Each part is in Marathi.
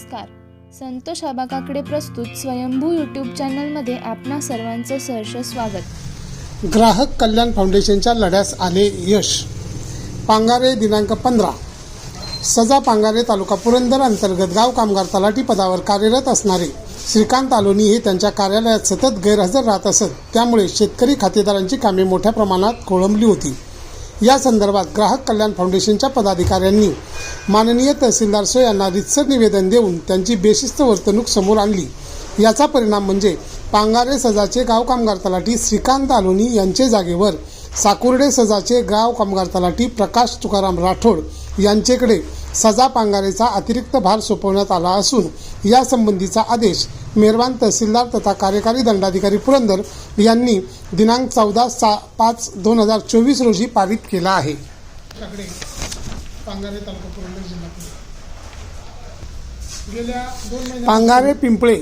नमस्कार. संतोष आबाकाकडे प्रस्तुत स्वयंभू यूट्यूब चॅनलमध्ये आपणा सर्वांचं सहर्ष स्वागत. ग्राहक कल्याण फाउंडेशनच्या लढ्यास आले यश. पांगारे दिनांक पंधरा. सजा पांगारे तालुका पुरंदर अंतर्गत गाव कामगार तलाठी पदावर कार्यरत असणारे श्रीकांत आलोनी हे त्यांच्या कार्यालयात सतत गैरहजर राहत असत. त्यामुळे शेतकरी खातेदारांची कामे मोठ्या प्रमाणात खोळंबली होती. या संदर्भात ग्राहक कल्याण फाउंडेशनच्या पदाधिकाऱ्यांनी माननीय तहसीलदार सो यांना रितसर निवेदन देऊन त्यांची बेशिस्त वर्तणूक समोर आणली. याचा परिणाम म्हणजे पांगारे सजाचे गाव कामगार तलाठी श्रीकांत आलोनी यांचे जागेवर साकुर्डे सजाचे गाव कामगार तलाठी प्रकाश तुकाराम राठोड यांचेकडे सजा पांगारेचा अतिरिक्त भार सोपवण्यात आला असून यासंबंधीचा आदेश मेहरबान तहसीलदार तथा कार्यकारी दंडाधिकारी पुरंदर यांनी दिनांक चौदा सा पाच दोन हजार चोवीस रोजी पारित केला आहे. पांगारे पिंपळे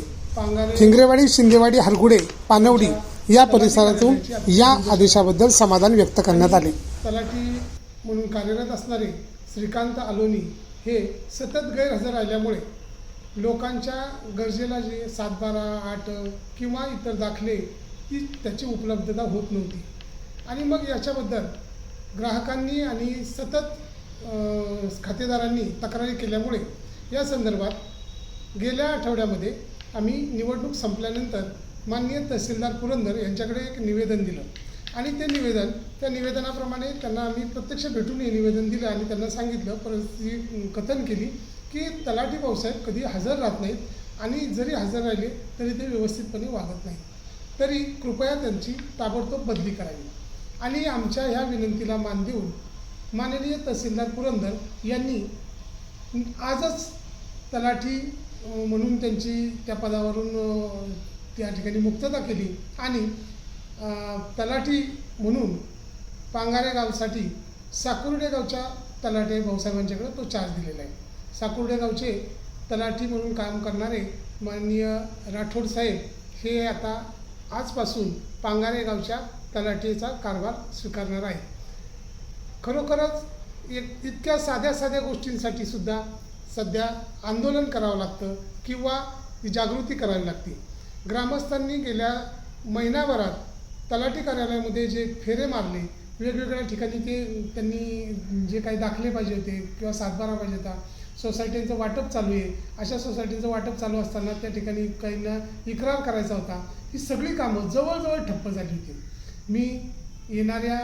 ठिंगरेवाडी शिंदेवाडी हरगुडे पानवडी या परिसरातून या आदेशाबद्दल समाधान व्यक्त करण्यात आले. तलाठी म्हणून कार्यरत असणारे श्रीकांत आलोनी हे सतत गैरहजर राहिल्यामुळे लोकांच्या गरजेला जे सातबारा आठ किंवा इतर दाखले ती त्याची उपलब्धता होत नव्हती. आणि मग याच्याबद्दल ग्राहकांनी आणि सतत खातेदारांनी तक्रारी केल्यामुळे या संदर्भात गेल्या आठवड्यामध्ये आम्ही निवडणूक संपल्यानंतर माननीय तहसीलदार पुरंदर यांच्याकडे एक निवेदन दिलं. आणि ते निवेदन त्या निवेदनाप्रमाणे त्यांना आम्ही प्रत्यक्ष भेटून हे निवेदन दिलं आणि त्यांना सांगितलं परिस्थिती कथन केली. की तलाठी भाऊसाहेब कधी हजर राहत नाहीत आणि जरी हजर राहिले तरी ते व्यवस्थितपणे वागत नाहीत. तरी कृपया त्यांची ताबडतोब बदली करावी. आणि आमच्या ह्या विनंतीला मान देऊन माननीय तहसीलदार पुरंदर यांनी आजच तलाठी म्हणून त्यांची त्या पदावरून त्या ठिकाणी मुक्तता केली आणि तलाठी म्हणून पांगारे गावसाठी साकुर्डे गावच्या तलाटे भाऊसाहेबांच्याकडे तो चार्ज दिलेला आहे. साकुर्डे गावचे तलाठी म्हणून काम करणारे माननीय राठोड साहेब हे आता आजपासून पांगारे गावच्या तलाठीचा कारभार स्वीकारणार आहे खरोखरच एक इतक्या साध्या साध्या गोष्टींसाठी सुद्धा सध्या आंदोलन करावं लागतं किंवा जागृती करावी लागते. ग्रामस्थांनी गेल्या महिनाभरात तलाठी कार्यालयामध्ये जे फेरे मारले वेगवेगळ्या ठिकाणी ते त्यांनी जे काही दाखले पाहिजे होते किंवा सातबारा पाहिजे होता सोसायटींचं वाटप चालू आहे. अशा सोसायटींचं वाटप चालू असताना त्या ठिकाणी काहींना इक्रार करायचा होता. ही सगळी कामं जवळजवळ ठप्प झाली होती. मी येणाऱ्या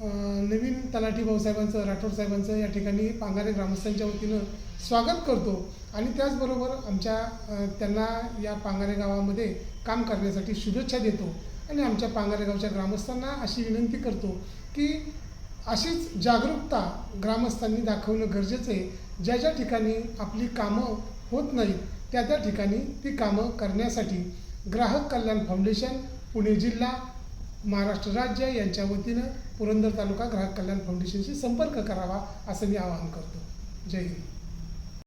नवीन तलाठी भाऊसाहेबांचं राठोड साहेबांचं या ठिकाणी पांगारे ग्रामस्थांच्या वतीनं स्वागत करतो आणि त्याचबरोबर आमच्या त्यांना या पांगारे गावामध्ये काम करण्यासाठी शुभेच्छा देतो आणि आमच्या पांगारे गावच्या ग्रामस्थांना अशी विनंती करतो की अशीच जागरूकता ग्रामस्थांनी दाखवणं गरजेचं आहे. ज्या ज्या ठिकाणी आपली कामं होत नाहीत त्या त्या ठिकाणी ती कामं करण्यासाठी ग्राहक कल्याण फाउंडेशन पुणे जिल्हा महाराष्ट्र राज्य यांच्या वतीनं पुरंदर तालुका ग्राहक कल्याण फाउंडेशनशी संपर्क करावा असं मी आवाहन करतो. जय हिंद.